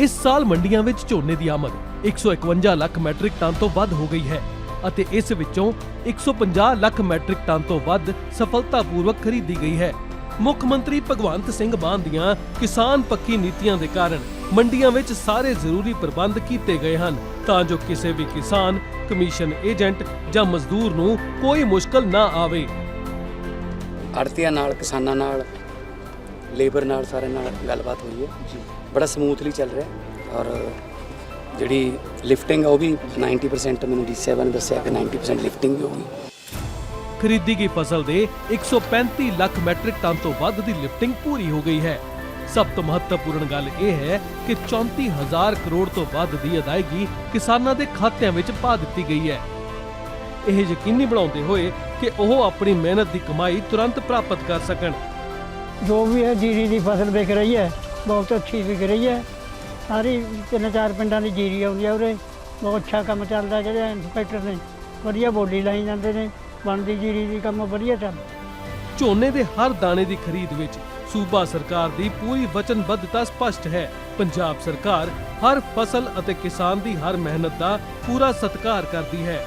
ਇਸ ਸਾਲ ਮੰਡੀਆਂ ਵਿੱਚ ਝੋਨੇ ਦੀ ਆਮਦ 151 ਲੱਖ ਮੈਟ੍ਰਿਕ ਟਨ ਤੋਂ ਵੱਧ ਹੋ ਗਈ ਹੈ ਅਤੇ ਇਸ ਵਿੱਚੋਂ 150 ਲੱਖ ਮੈਟ੍ਰਿਕ ਟਨ ਤੋਂ ਵੱਧ ਸਫਲਤਾਪੂਰਵਕ ਖਰੀਦੀ ਗਈ ਹੈ। ਮੁੱਖ ਮੰਤਰੀ ਭਗਵੰਤ ਸਿੰਘ ਮਾਨ ਦੀਆਂ ਕਿਸਾਨ ਪੱਕੀ ਨੀਤੀਆਂ ਦੇ ਕਾਰਨ ਮੰਡੀਆਂ ਵਿੱਚ ਸਾਰੇ ਜ਼ਰੂਰੀ ਪ੍ਰਬੰਧ ਕੀਤੇ ਗਏ ਹਨ, ਤਾਂ ਜੋ ਕਿਸੇ ਵੀ ਕਿਸਾਨ, ਕਮਿਸ਼ਨ ਏਜੰਟ ਜਾਂ ਮਜ਼ਦੂਰ ਨੂੰ ਕੋਈ ਮੁਸ਼ਕਲ ਨਾ ਆਵੇ। ਆੜਤੀਆਂ ਨਾਲ, ਕਿਸਾਨਾਂ ਨਾਲ ਲੇਬਰ ਨਾਲ ਸਾਰੇ ਨਾਲ ਗੱਲਬਾਤ ਹੋਈ ਹੈ। ਜੀ। ਬੜਾ ਸਮੂਥਲੀ ਚੱਲ ਰਿਹਾ ਔਰ ਜਿਹੜੀ ਲਿਫਟਿੰਗ ਆ ਉਹ ਵੀ 90% ਮੈਨੂੰ ਡੀ7 ਨੇ ਦੱਸਿਆ ਕਿ 90% ਲਿਫਟਿੰਗ ਵੀ ਹੋ ਗਈ। ਖਰੀਦੀ ਗਈ ਫਸਲ ਦੇ 135 ਲੱਖ ਮੈਟ੍ਰਿਕ ਟਨ ਤੋਂ ਵੱਧ ਦੀ ਲਿਫਟਿੰਗ ਪੂਰੀ ਹੋ ਗਈ ਹੈ। ਸਭ ਤੋਂ ਮਹੱਤਵਪੂਰਨ ਗੱਲ ਇਹ ਹੈ ਕਿ 34000 ਕਰੋੜ ਤੋਂ ਵੱਧ ਦੀ ਅਦਾਇਗੀ ਕਿਸਾਨਾਂ ਦੇ ਖਾਤਿਆਂ ਵਿੱਚ ਪਾ ਦਿੱਤੀ ਗਈ ਹੈ। ਇਹ ਯਕੀਨੀ ਬਣਾਉਂਦੇ ਹੋਏ ਕਿ ਉਹ ਆਪਣੀ ਮਿਹਨਤ ਦੀ ਕਮਾਈ ਤੁਰੰਤ ਪ੍ਰਾਪਤ ਕਰ ਸਕਣ। ਜੋ ਵੀ ਹੈ, ਜੀਰੀ ਦੀ ਫਸਲ ਵਿਕ ਰਹੀ ਹੈ, ਬਹੁਤ ਅੱਛੀ ਵਿਕ ਰਹੀ ਹੈ। ਸਾਰੀ ਤਿੰਨ ਚਾਰ ਪਿੰਡਾਂ ਦੀ ਜੀਰੀ ਆਉਂਦੀ ਹੈ ਉਰੇ। ਬਹੁਤ ਅੱਛਾ ਕੰਮ ਚੱਲਦਾ ਜਿਹੜੇ ਇੰਸਪੈਕਟਰ ਨੇ। ਵਧੀਆ ਬੋਲੀ ਲਾਈ ਜਾਂਦੇ ਨੇ। ਬਣਦੀ ਜੀਰੀ ਦੀ ਕੰਮ ਵਧੀਆ ਚੱਲ ਝੋਨੇ ਦੇ ਹਰ ਦਾਣੇ ਦੀ ਖਰੀਦ ਵਿੱਚ ਸੂਬਾ ਸਰਕਾਰ ਦੀ ਪੂਰੀ ਵਚਨਬੱਧਤਾ ਸਪਸ਼ਟ ਹੈ। ਪੰਜਾਬ ਸਰਕਾਰ ਹਰ ਫਸਲ ਅਤੇ ਕਿਸਾਨ ਦੀ ਹਰ ਮਿਹਨਤ ਦਾ ਪੂਰਾ ਸਤਿਕਾਰ ਕਰਦੀ ਹੈ।